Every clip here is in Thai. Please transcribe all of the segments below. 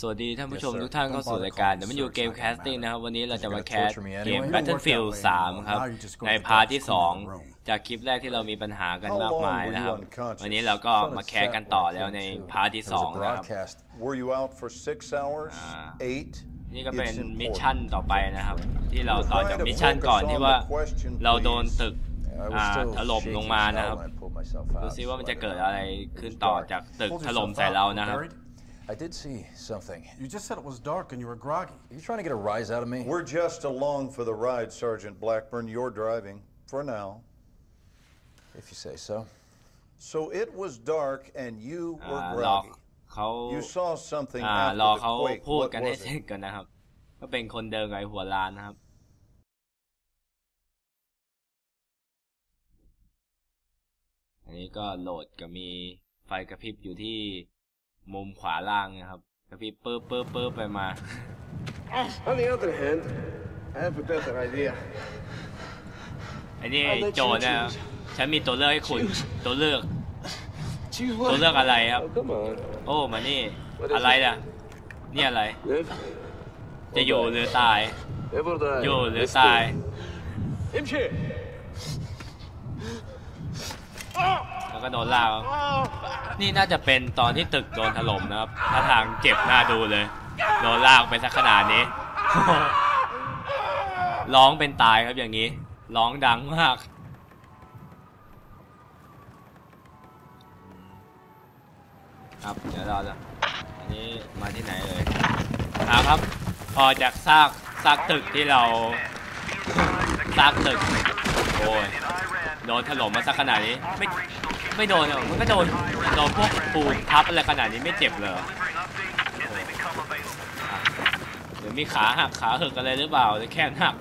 สวัสดีท่านผู้ชม Yes, sir. ทุกท่านเข้าสู่รายการ Don't bother W calling Game search, Casting I can นะครับ วันนี้เราจะมา You're แค gonna ส torture me เกม anyway. Battlefield 3 ครับ Now you just go ใน to the พาร์ท top ที่ floor of the room. 2จากคลิปแรกที่เรามีปัญหากัน How มาก long มาย were นะ you ครับ unconscious? วันนี้เราก็ Thought it มาแคส sat กันต่อ like แล้ว that ใน too. พาร์ทที่ There's a 2นะครับ broadcast. Were you out for six hours? Ah. Eight? นี่ก็เป็น It's มิชชั่น important. ต่อไปนะครับ ที่เรา We're ต่อ trying จาก to มิชชั่น focus ก่อนที่ on ว่า the question, เราโดน please. ตึก I อ่า was still ถล่ม shaky ล as งมานะค hell รับ when I pulled myself ดู out. ซิว่ามันจะ so I เกิด better- อะไรขึ้นต่อจากตึก Pulled ถล่ม yourself ใส่ out. เรา You นะครับ buried? I did see something. You just said it was dark and you were groggy. Are you trying to get a rise out of me? We're just along for the ride, Sergeant Blackburn. You're driving for now. If you say so. So it was dark and you อ่า were รอ groggy. เขา You saw something อ่ารอ after เขา the quake. พูด What กันให้ was เสร็จ it? กันนะครับ ก็เป็นคนเดิมกับไอ้หัวล้านนะครับ อันนี้ก็โหลดก็มีไฟกระพริบอยู่ที่ มุมขวาล่างนะครับกระพริบปึ๊บปึ๊บปึ๊บไปมา On the other hand, I have a better idea. อันนี้โจทย์นะครับฉันมีตัวเลือกให้คุณตัวเลือก Choose ตัวเลือกอะไรครับ Oh, come on. โอ้มานี่อะไรล่ะนี่อะไร Live จะอยู่หรือตาย live or die. อยู่หรือ Let's ตาย do it. Imshi! แล้ว ก็โดนลากนี่น่าจะเป็นตอนที่ตึกโดนถล่มนะครับท่าทางเจ็บหน้าดูเลย โดนลากไปสักขนาดนี้ ร้องเป็นตายครับอย่างนี้ ร้องดังมาก ครับ เดี๋ยวเราจะอันนี้มาที่ไหนเลยอ่าครับ พอจากซากซากตึกที่เราซากตึก โอ้ยโดนถล่มมาสักขนาดนี้ไม่ ไม่โดนหรอกมันก็โดนโดนพวกปูนทับอะไรขนาดนี้ไม่เจ็บเลยเหรออะเดี๋ยวมีขาหักขาหึกอะไรหรือเปล่าหรือแค่หัก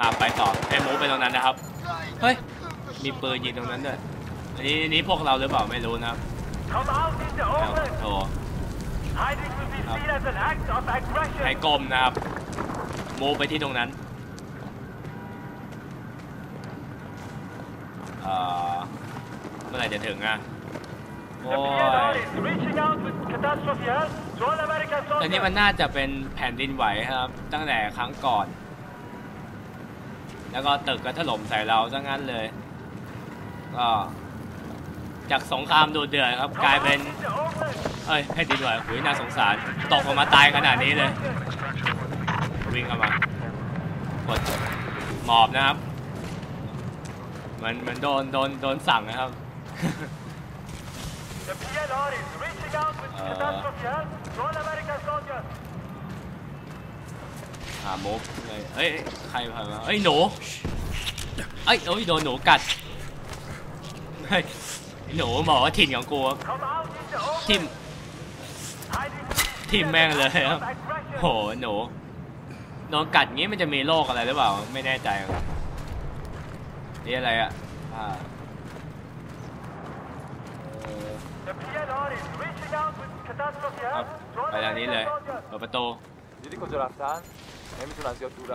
อ่าไปต่อให้มูไปตรงนั้นนะครับเฮ้ยมีปืนยิงตรงนั้นด้วยอันนี้อันนี้พวกเราหรือเปล่าไม่รู้นะครับโอ้ให้กลมนะครับมูไปที่ตรงนั้นอ่อเมื่อไหร่จะถึงอะ โอ้ The PLR ย is reaching out with catastrophe help to all American อันนี้ soldiers. มันน่าจะเป็นแผ่นดินไหวครับ ตั้งแต่ครั้งก่อน แล้วก็ตึกก็ถล่มใส่เราซะงั้นเลย ก็จากสงครามดูเดือดครับกลายเป็น In the open. เอ้ยแผ่นดินไหวหุยน่าสงสาร ตกออกมาตายขนาดนี้เลย วิ่งเข้ามากดหมอบนะครับเหมือนเหมือนโดนโดนโดนสั่งนะครับ The PLR is reaching out with Uh. catastrophe help to all American soldiers. หามุกเลยเอ้ย ใครผ่านมาเอ้ย หนู เอ้ยเอ้ยโดนหนูกัด เฮ้ย หนูบอกว่าถิ่นของกูครับ Come out in the open. ทิม Hiding will be ทิม seen แม่ง as เลย an ค act รับ of aggression. โห หนูโดนกัดงี้มันจะมีโรคอะไรหรือเปล่า ไม่แน่ใจครับนี่อะไรอะอ่าเออ The PLR is reaching out with catastrophe ไปทางนี้เลยเปิดประตู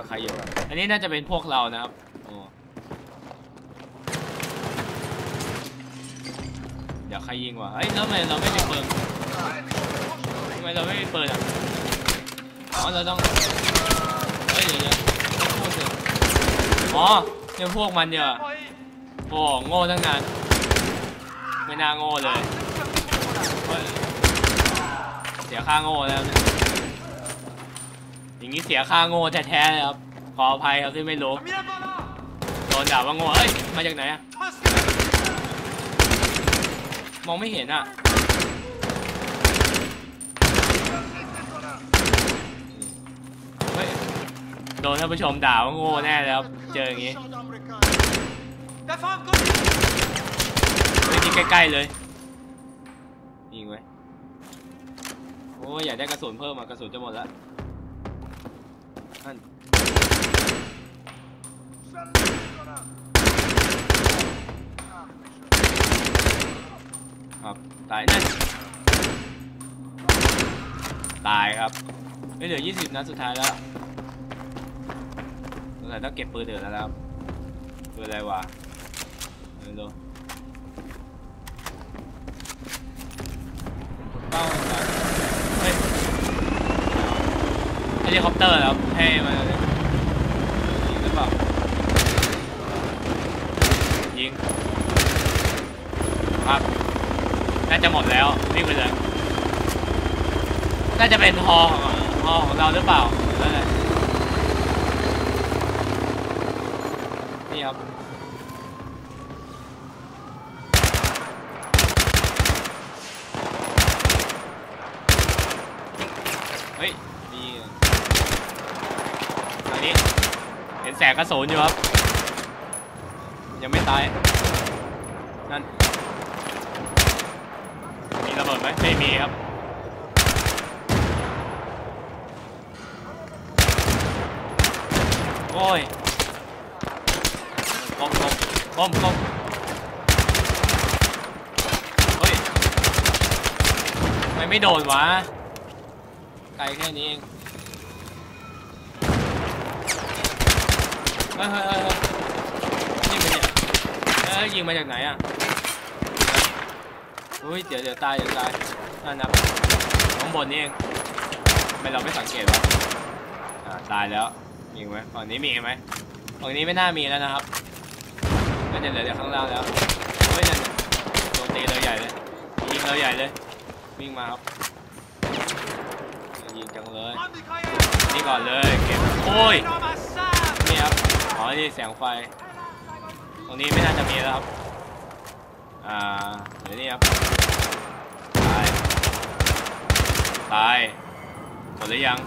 ใครอยู่อันนี้น่าจะเป็นพวกเรานะครับอ๋เดี๋ยวใครยิงวะเฮ้ยทำไมเราไม่มีปืนทำไมเราไม่มีปืนอะอ๋อเราต้องเฮ้ยเดี๋ยวเวต้องพูดสิอ๋อเนี่ยพวกมันเนี่ยโอ้โง่ตั้งนานไม่น่าโง่เลย เสียค่าโง่แล้วเนี่ยอย่างนี้เสียค่าโง่แท้ๆเลยครับ ขออภัยครับที่ไม่รู้ โดนด่าว่าโง่ เอ้ย มาจากไหนอะมองไม่เห็นอะโดนท่านผู้ชมด่าว่าโง่แน่เลยครับ เจออย่างนี้เฮ้ยนี่ใกล้ๆเลยิงไว้ โอ้ยอยากได้กระสุนเพิ่มอะกระสุนจะหมดแล้วนั่นครับตายนั่นตายครับไม่เหลือ 20 นัดสุดท้ายแล้วสงสัยต้องเก็บปืนอื่นแล้วครับปืนอะไรวะไม่รู้ เป้าแบบเฮ้ยเฮลิคอปเตอร์ครับให้มันยิงหรือเปล่ายิงครับน่าจะหมดแล้วรีบไปเลยน่าจะเป็นฮอของฮอของเราหรือเปล่าอะไร กระสุนอยู่ครับ ยังไม่ตาย นั่น มีระเบิดไหมไม่มีครับ โอ้ยก้มก้มก้มก้มเฮ้ยทำไมไม่โดนวะ ไกลแค่นี้เอง เฮ้ยเฮ้ยเฮ้ยยิงมาจากเฮ้ยยิงมาจากไหนอะอุ้ยเดี๋ยวเดี๋ยวตายเดี๋ยวตายนั่นนะข้างบนนี่เองทำไมเราไม่สังเกตวะอ่าตายแล้วมีไหมฝั่งนี้มีไหมฝั่งนี้ไม่น่ามีแล้วนะครับก็จะเหลือแต่ข้างล่างแล้วเฮ้ยนั่นโดนตีเราใหญ่เลยยิงเราใหญ่เลยวิ่งมาครับยิงจังเลยนี่ก่อนเลยเก็บโอ้ย อ๋อนี่แสงไฟ ตรงนี้ไม่น่าจะมีแล้วครับ อ่าเดี๋ยวนี่ครับ ตาย ตายหมดหรือยัง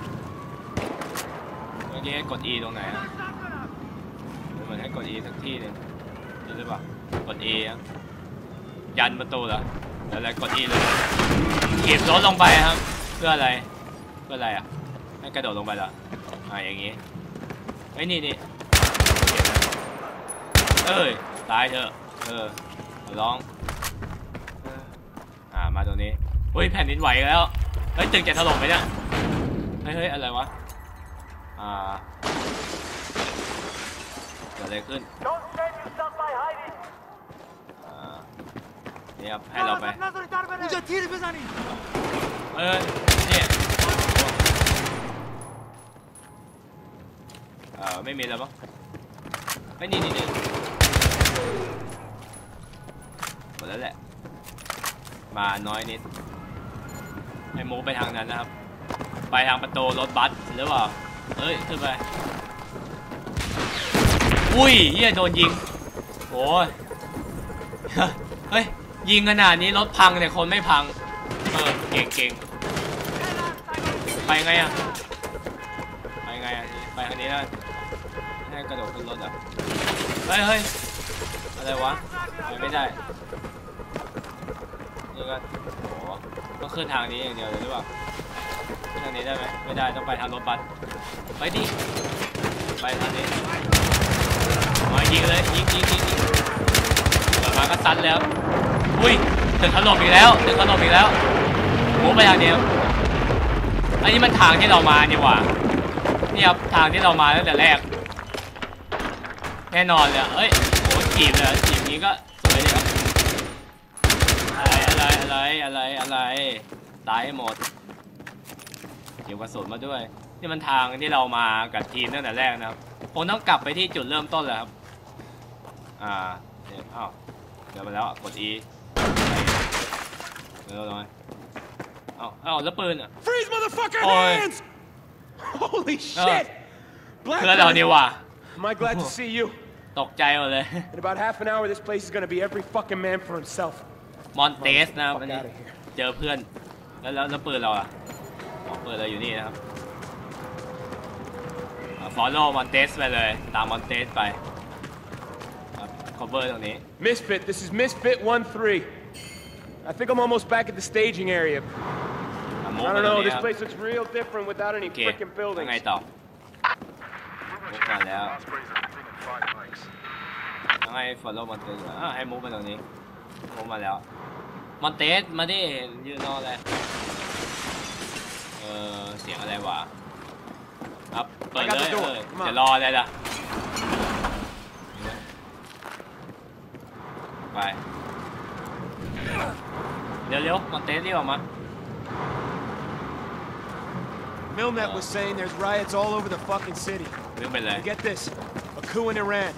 เมื่อกี้ให้กด E ตรงไหนอะเหมือนให้กด E สักที่หนึ่งหรือเปล่า กด E ยันประตูเหรอแล้วอะไรกด E เลยขีบรถลงไปครับ เพื่ออะไร เพื่ออะไรอะให้กระโดดลงไปเหรออ่าอย่างงี้ไอ้ยนี่นี่ เอ้ย ตายเถอะ เออร้อง อ่า มาตรงนี้ เฮ้ย แผ่นดินไหวแล้ว เฮ้ย ตึกจะถล่มไหมเนี่ย เฮ้ยเฮ้ยอะไรวะ อ่าเกิดอะไรขึ้น Don't stand you stuck by hiding. อ่านี่ครับให้เราไปเออเนี่ยเออไม่มีแล้วมั้งเฮ้ยนี่นี่นี่ หมดแล้วแหละ มาน้อยนิดให้มูไปทางนั้นนะครับ ไปทางประตูรถบัสหรือเปล่าเฮ้ยขึ้นไป อุ้ยเฮียโดนยิงโอ้ยเฮ้ยยิงขนาดนี้รถพังแต่คนไม่พัง เออเก่งเก่งไปไงอะไปไงอะไปทางนี้แล้วให้กระโดดขึ้นรถอะเฮ้ยเฮ้ย อะไรวะไปไม่ได้นี่ก็โอ้โหต้องขึ้นทางนี้อย่างเดียวเลยหรือเปล่าขึ้นทางนี้ได้ไหมไม่ได้ต้องไปทางรถบัสไปดิไปทางนี้มายิงเลยยิงยิงยิงยิงเปิดมาก็ซัดแล้วอุ้ยตึกถล่มอีกแล้วตึกถล่มอีกแล้วหมูไปทางเดียวอันนี้มันทางที่เรามานี่หว่านี่ครับทางที่เรามาตั้งแต่แรก แน่นอนเลยเอ้ยโอ้ จีบเลยอะจีบนี้ก็สวยเลยครับอะไรอะไรอะไรอะไรอะไรตายให้หมดเก็บกระสุนมาด้วย นี่มันทางที่เรามากับทีมตั้งแต่แรกนะครับผมต้องกลับไปที่จุดเริ่มต้นเลยครับ อ่าเนี่ยอ้าวเดี๋ยวไปแล้วกด E เดี๋ยวหน่อยเอ้าเอ้าแล้วปืนอะ Freeze, motherfucker! Oi. Hands! Holy Oh. shit! เพื่อนเรานี่ว่ะ Am I glad to see you? ตกใจหมดเลย In about half an hour, this place is gonna be every fucking man for himself. มอนเตสนะครับ Fuck อันนี้ out of here. เจอเพื่อน แล้วแล้วแล้วปืนเราอ่ะอ๋อปืนเราอยู่นี่นะครับฟอลโล่มอนเตสไปเลย ตามมอนเตสไปครับ cover ตรงนี้ Misfit, this is Misfit 1-3. I think I'm almost back at the staging area. อ่ะมุก I ไป don't ตรง know, นี้ this ครับ place looks real different without any โอเค freaking ยัง buildings. ไงต่อมุกก่อนแล้วยัง ไง follow มอนเตสอะให้มุกไปตรงนี้มุกมาแล้วมอนเตสมาดิยืนรออะไรเออเสียงอะไรวะครับเปิด I got เลย the door. เออ Come on. จะรออะไรล่ะไปเร็วๆมอนเตสรีบออกมา Milnet was saying there's riots all over the fucking city. ลืมไปเลย And get this, a coup in Iran.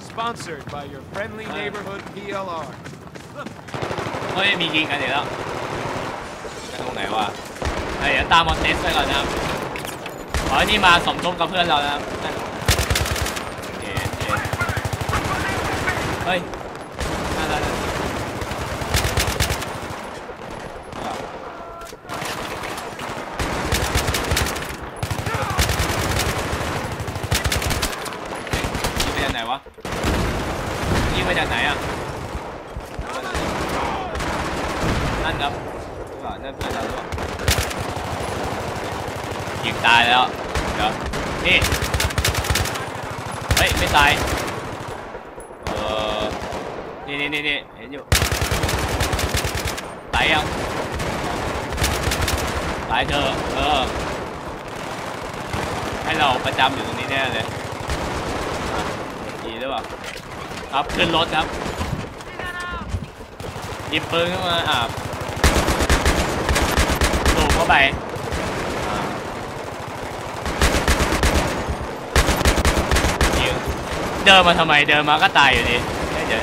Sponsored by your friendly neighborhood PLR. เฮ้ยมียิงกันอีกแล้วกันตรงไหนวะเฮ้ยเดี๋ยวตามมอนเตสไปก่อนนะครับอ๋อนี่มาสมทบกับเพื่อนเรานะครับนั่นโอเคโอเคเฮ้ยนั่นนั่นนั่นอะยิงไปจากไหนวะยิงไปจากไหนอะ นั่นครับอ่านั่นเพื่อนเราหรือเปล่ายิงตายแล้ว เดี๋ยว นี่ เฮ้ยไม่ตาย เออนี่นี่นี่นี่เห็นอยู่ ตายยัง ตายเธอ เออ ให้เราประจำอยู่ตรงนี้แน่เลยดีหรือเปล่า ครับขึ้นรถครับหยิบปืนขึ้นมาอ่าสูบเข้าไปอ่ายิง เดินมาทำไมเดินมาก็ตายอยู่ดีเฮ้ยเดี๋ยว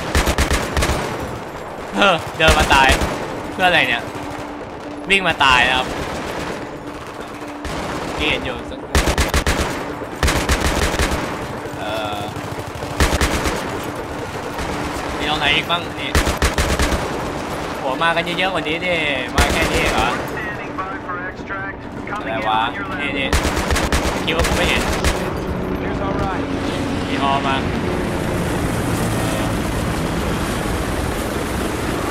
เฮ้อเดินมาตายเพื่ออะไรเนี่ย วิ่งมาตายนะครับที่เห็นอยู่สักเอ่อมีตรงไหนอีกบ้างนี่โหมากันเยอะๆกว่านี้ดิมาแค่นี้เหรอ Standing by for extract. อะไร Coming in วะ on your นี่ left. นี่คิดว่ากูไม่เห็น Here's our ride. มีฮอมา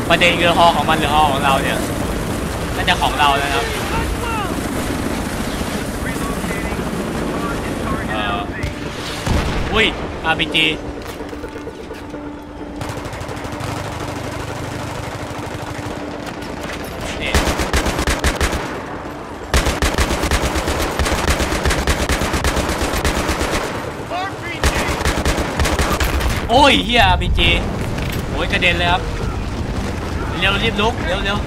ประเด็นคือฮอของมันหรือฮอของเราเนี่ยน่าจะของเราแล้วครับเอออุ้ย RPG นี่ โอ้ ยเฮีย RPG โอ้ยกระเด็นเลยครับ เร็วรีบลุก เร็วเร็ว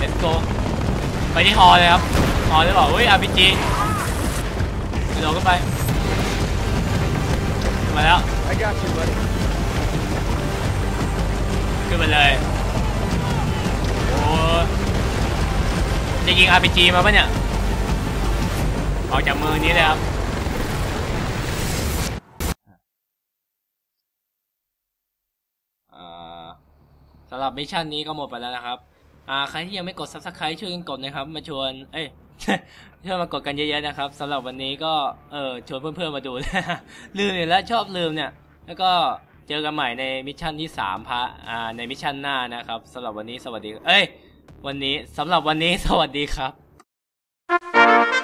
Let's go ไปที่ฮอเลยครับฮอเลยบอกเฮ้ย RPG กระโดดขึ้นไป มาแล้วขึ้นไปเลยโอ้จะยิง RPG มาปะเนี่ยออกจากมือนี้เลยครับ อ่าสำหรับมิชชั่นนี้ก็หมดไปแล้วนะครับ อ่าใครที่ยังไม่กด subscribe ช่วยกันกดนะครับ มาชวน เอ้ยช่วยมากดกันเยอะๆนะครับสำหรับวันนี้ก็เออชวนเพื่อนๆมาดูลืมอยู่แล้วชอบลืมเนี่ย แล้วก็เจอกันใหม่ในมิชชั่นที่สามพระอ่าในมิชชั่นหน้านะครับสำหรับวันนี้สวัสดี เอ้ย วันนี้สำหรับวันนี้สวัสดีครับ